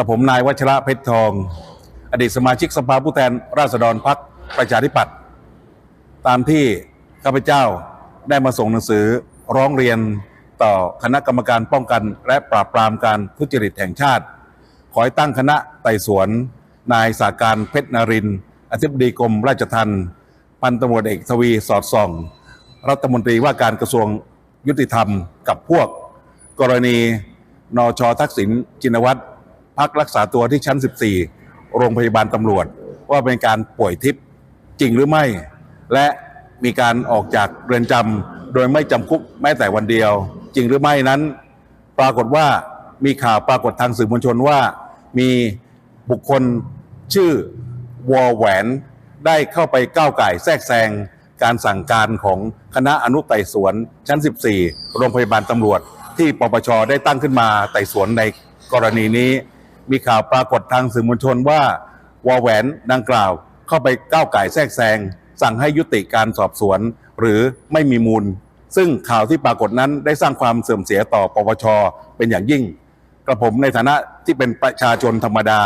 ระผมนายวัชระเพชรทอง อดีตสมาชิกสภาผู้แทนราษฎรพักประชาธิปัตย์ตามที่ข้าพเจ้าได้มาส่งหนังสือร้องเรียนต่อคณะกรรมการป้องกันและปราบปรามการทุจริตแห่งชาติ ขอให้ตั้งคณะไต่สวน นายสาการเพชรนรินทร์อธิบดีกรมราชทัณฑ์พันตำรวจเอกทวีสอดส่อง รัฐมนตรีว่าการกระทรวงยุติธรรมกับพวก กรณีนชทักษิณจินวัตร พักรักษาตัวที่ชั้น 14 โรงพยาบาลตำรวจ ว่าเป็นการป่วยทิพย์จริงหรือไม่ และมีการออกจากเรือนจำโดยไม่จำคุกแม้แต่วันเดียว จริงหรือไม่นั้น ปรากฏว่ามีข่าวปรากฏทางสื่อมวลชนว่า มีบุคคลชื่อวอแหวนได้เข้าไปก้าวไก่แทรกแซงการสั่งการของคณะอนุไต่สวนชั้น 14 โรงพยาบาลตำรวจ ที่ปปชได้ตั้งขึ้นมาไต่สวนในกรณีนี้ มีข่าวปรากฏทางสื่อมวลชนว่าวอแหวนดังกล่าว เข้าไปก้าวไก่แทรกแซงสั่งให้ยุติการสอบสวน หรือไม่มีมูล ซึ่งข่าวที่ปรากฏนั้นได้สร้างความเสื่อมเสียต่อปปชเป็นอย่างยิ่ง กระผมในฐานะที่เป็นประชาชนธรรมดา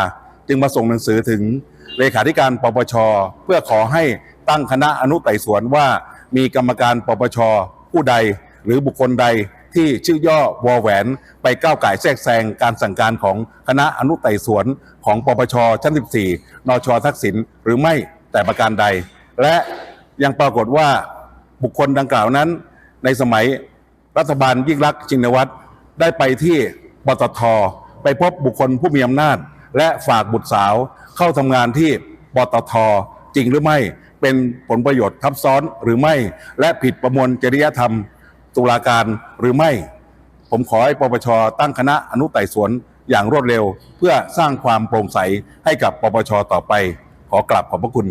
จึงมาส่งหนังสือถึงเลขาธิการปปชเพื่อขอให้ตั้งคณะอนุไต่สวนว่า มีกรรมการปปชผู้ใด หรือบุคคลใด ที่ชื่อย่อวอแหวน ไปก้าวไก่แทรกแซงการสั่งการของคณะอนุไต่สวนของปปชชั้น 14 นชทักษิณหรือไม่แต่ประการใด และยังปรากฏว่าบุคคลดังกล่าวนั้น ในสมัยรัฐบาลยิ่งรักษณ์ชินวัตรได้ไปที่ปตทไปพบบุคคลผู้มีอำนาจ และฝากบุตรสาวเข้าทำงานที่ปตทจริงหรือไม่เป็นผลประโยชน์ทับซ้อนหรือไม่ และผิดประมวลจริยธรรม ตุลาการหรือไม่ ผมขอให้ปปชตั้งคณะอนุไต่สวนอย่างรวดเร็ว เพื่อสร้างความโปร่งใสให้กับปปชต่อไป ขอกลับขอบพระคุณ